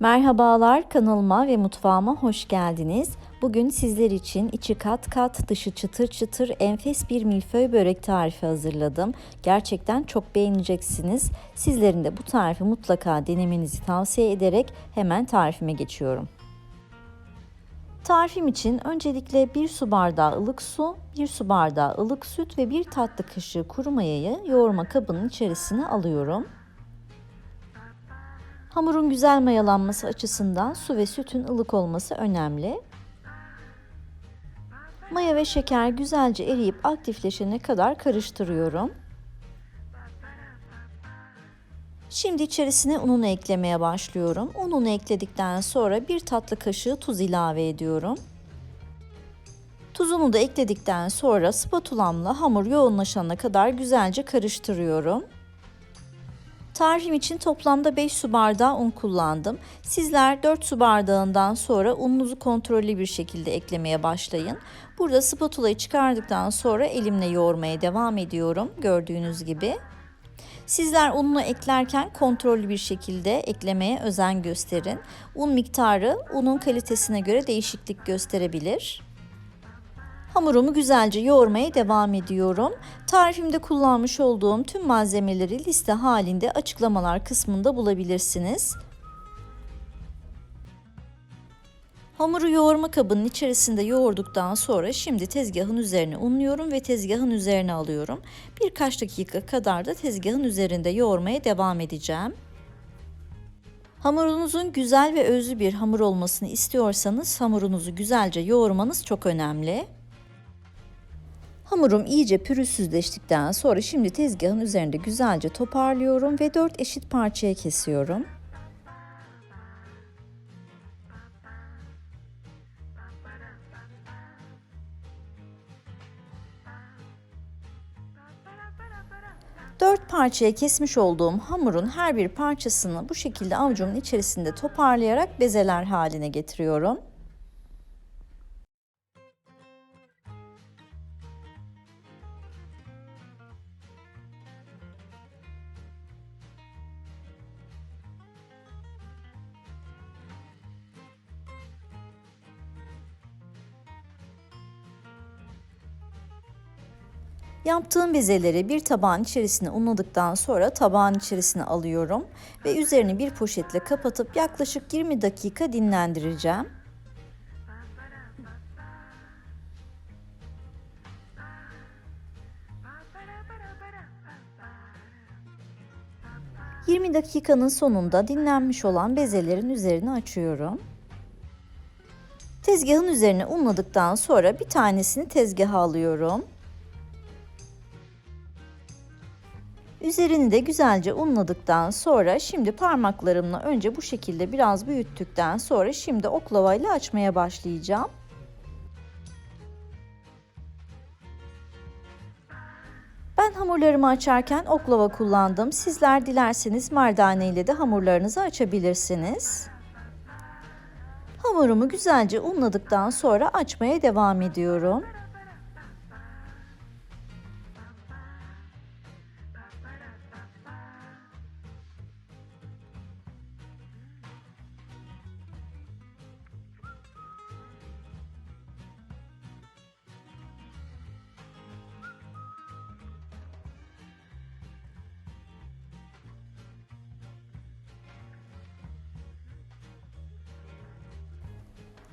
Merhabalar kanalıma ve mutfağıma hoş geldiniz. Bugün sizler için içi kat kat dışı çıtır çıtır enfes bir milföy börek tarifi hazırladım. Gerçekten çok beğeneceksiniz. Sizlerin de bu tarifi mutlaka denemenizi tavsiye ederek hemen tarifime geçiyorum. Tarifim için öncelikle 1 su bardağı ılık su, 1 su bardağı ılık süt ve 1 tatlı kaşığı kuru mayayı yoğurma kabının içerisine alıyorum. Hamurun güzel mayalanması açısından su ve sütün ılık olması önemli. Maya ve şeker güzelce eriyip aktifleşene kadar karıştırıyorum. Şimdi içerisine ununu eklemeye başlıyorum. Ununu ekledikten sonra bir tatlı kaşığı tuz ilave ediyorum. Tuzunu da ekledikten sonra spatulamla hamur yoğunlaşana kadar güzelce karıştırıyorum. Tarifim için toplamda 5 su bardağı un kullandım. Sizler 4 su bardağından sonra ununuzu kontrollü bir şekilde eklemeye başlayın. Burada spatulayı çıkardıktan sonra elimle yoğurmaya devam ediyorum gördüğünüz gibi. Sizler ununu eklerken kontrollü bir şekilde eklemeye özen gösterin. Un miktarı unun kalitesine göre değişiklik gösterebilir. Hamurumu güzelce yoğurmaya devam ediyorum. Tarifimde kullanmış olduğum tüm malzemeleri liste halinde açıklamalar kısmında bulabilirsiniz. Hamuru yoğurma kabının içerisinde yoğurduktan sonra şimdi tezgahın üzerine unluyorum ve tezgahın üzerine alıyorum. Birkaç dakika kadar da tezgahın üzerinde yoğurmaya devam edeceğim. Hamurunuzun güzel ve özlü bir hamur olmasını istiyorsanız hamurunuzu güzelce yoğurmanız çok önemli. Hamurum iyice pürüzsüzleştikten sonra şimdi tezgahın üzerinde güzelce toparlıyorum ve 4 eşit parçaya kesiyorum. Dört parçaya kesmiş olduğum hamurun her bir parçasını bu şekilde avucumun içerisinde toparlayarak bezeler haline getiriyorum. Yaptığım bezeleri bir tabağın içerisine unladıktan sonra tabağın içerisine alıyorum ve üzerini bir poşetle kapatıp yaklaşık 20 dakika dinlendireceğim. ...20 dakikanın sonunda dinlenmiş olan bezelerin üzerini açıyorum. Tezgahın üzerine unladıktan sonra bir tanesini tezgaha alıyorum. Üzerini de güzelce unladıktan sonra şimdi parmaklarımla önce bu şekilde biraz büyüttükten sonra şimdi oklavayla açmaya başlayacağım. Ben hamurlarımı açarken oklava kullandım. Sizler dilerseniz merdane ile de hamurlarınızı açabilirsiniz. Hamurumu güzelce unladıktan sonra açmaya devam ediyorum.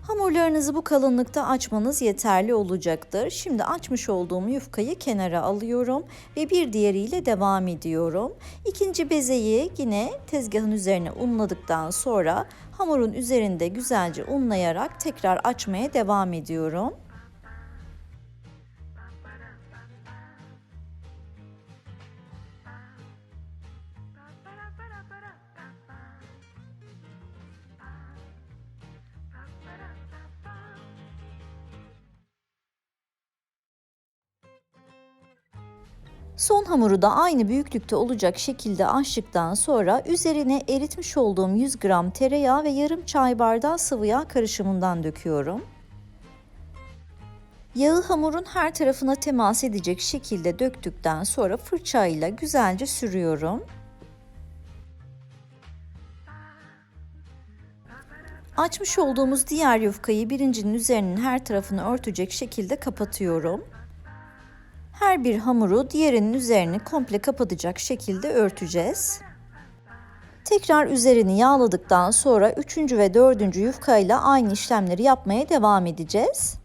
Hamurlarınızı bu kalınlıkta açmanız yeterli olacaktır. Şimdi açmış olduğum yufkayı kenara alıyorum ve bir diğeriyle devam ediyorum. İkinci bezeyi yine tezgahın üzerine unladıktan sonra hamurun üzerinde güzelce unlayarak tekrar açmaya devam ediyorum. Son hamuru da aynı büyüklükte olacak şekilde açtıktan sonra üzerine eritmiş olduğum 100 gram tereyağı ve yarım çay bardağı sıvı yağ karışımından döküyorum. Yağı hamurun her tarafına temas edecek şekilde döktükten sonra fırçayla güzelce sürüyorum. Açmış olduğumuz diğer yufkayı birincinin üzerinin her tarafını örtecek şekilde kapatıyorum. Her bir hamuru diğerinin üzerini komple kapatacak şekilde örteceğiz. Tekrar üzerini yağladıktan sonra üçüncü ve dördüncü yufkayla aynı işlemleri yapmaya devam edeceğiz.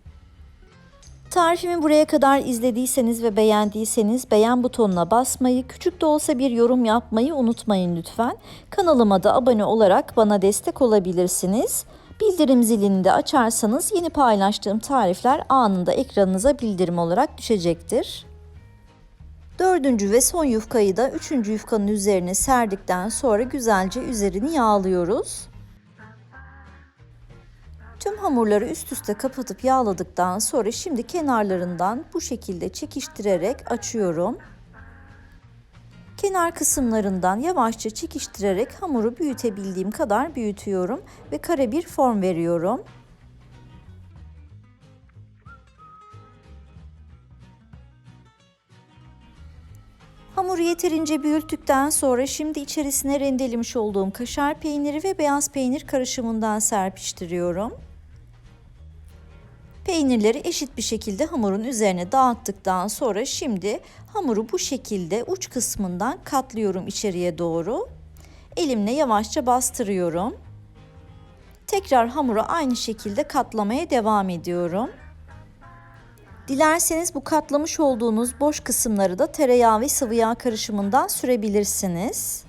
Tarifimi buraya kadar izlediyseniz ve beğendiyseniz beğen butonuna basmayı, küçük de olsa bir yorum yapmayı unutmayın lütfen. Kanalıma da abone olarak bana destek olabilirsiniz. Bildirim zilini de açarsanız yeni paylaştığım tarifler anında ekranınıza bildirim olarak düşecektir. Dördüncü ve son yufkayı da üçüncü yufkanın üzerine serdikten sonra güzelce üzerini yağlıyoruz. Tüm hamurları üst üste kapatıp yağladıktan sonra şimdi kenarlarından bu şekilde çekiştirerek açıyorum. Kenar kısımlarından yavaşça çekiştirerek hamuru büyütebildiğim kadar büyütüyorum ve kare bir form veriyorum. Hamuru yeterince büyüttükten sonra şimdi içerisine rendelemiş olduğum kaşar peyniri ve beyaz peynir karışımından serpiştiriyorum. Peynirleri eşit bir şekilde hamurun üzerine dağıttıktan sonra şimdi hamuru bu şekilde uç kısmından katlıyorum içeriye doğru. Elimle yavaşça bastırıyorum. Tekrar hamuru aynı şekilde katlamaya devam ediyorum. Dilerseniz bu katlamış olduğunuz boş kısımları da tereyağı ve sıvı yağ karışımından sürebilirsiniz.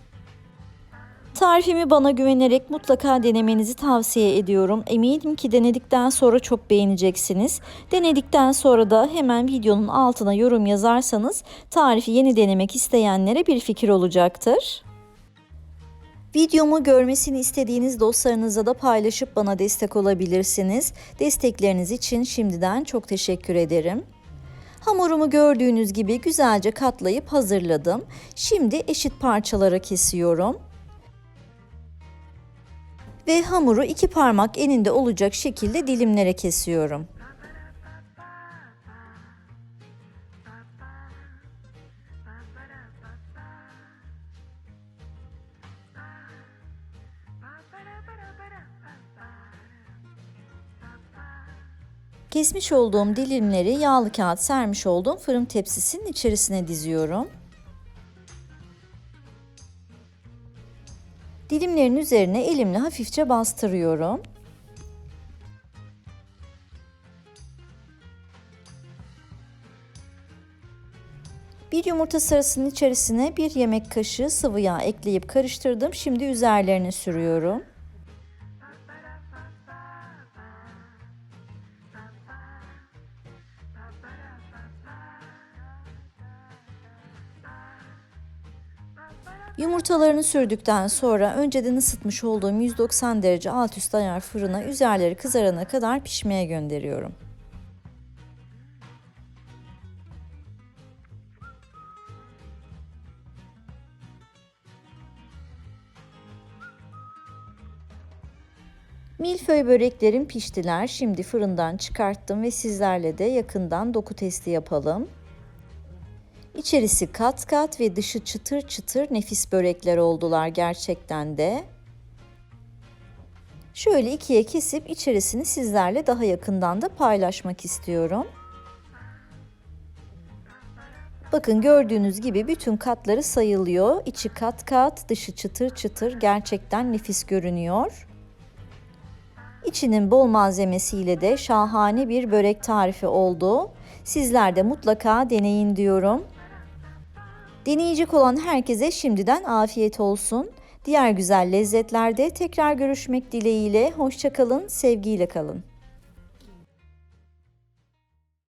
Tarifimi bana güvenerek mutlaka denemenizi tavsiye ediyorum. Eminim ki denedikten sonra çok beğeneceksiniz. Denedikten sonra da hemen videonun altına yorum yazarsanız tarifi yeni denemek isteyenlere bir fikir olacaktır. Videomu görmesini istediğiniz dostlarınıza da paylaşıp bana destek olabilirsiniz. Destekleriniz için şimdiden çok teşekkür ederim. Hamurumu gördüğünüz gibi güzelce katlayıp hazırladım. Şimdi eşit parçalara kesiyorum. Ve hamuru iki parmak eninde olacak şekilde dilimlere kesiyorum. Kesmiş olduğum dilimleri yağlı kağıt sermiş olduğum fırın tepsisinin içerisine diziyorum. Dilimlerin üzerine elimle hafifçe bastırıyorum. Bir yumurta sarısının içerisine bir yemek kaşığı sıvı yağ ekleyip karıştırdım. Şimdi üzerlerine sürüyorum. Yumurtalarını sürdükten sonra önceden ısıtmış olduğum 190 derece alt üst ayar fırına üzerleri kızarana kadar pişmeye gönderiyorum. Milföy böreklerim piştiler. Şimdi fırından çıkarttım ve sizlerle de yakından doku testi yapalım. İçerisi kat kat ve dışı çıtır çıtır nefis börekler oldular gerçekten de. Şöyle ikiye kesip içerisini sizlerle daha yakından da paylaşmak istiyorum. Bakın gördüğünüz gibi bütün katları sayılıyor. İçi kat kat, dışı çıtır çıtır gerçekten nefis görünüyor. İçinin bol malzemesiyle de şahane bir börek tarifi oldu. Sizler de mutlaka deneyin diyorum. Deneyecek olan herkese şimdiden afiyet olsun. Diğer güzel lezzetlerde tekrar görüşmek dileğiyle. Hoşçakalın, sevgiyle kalın.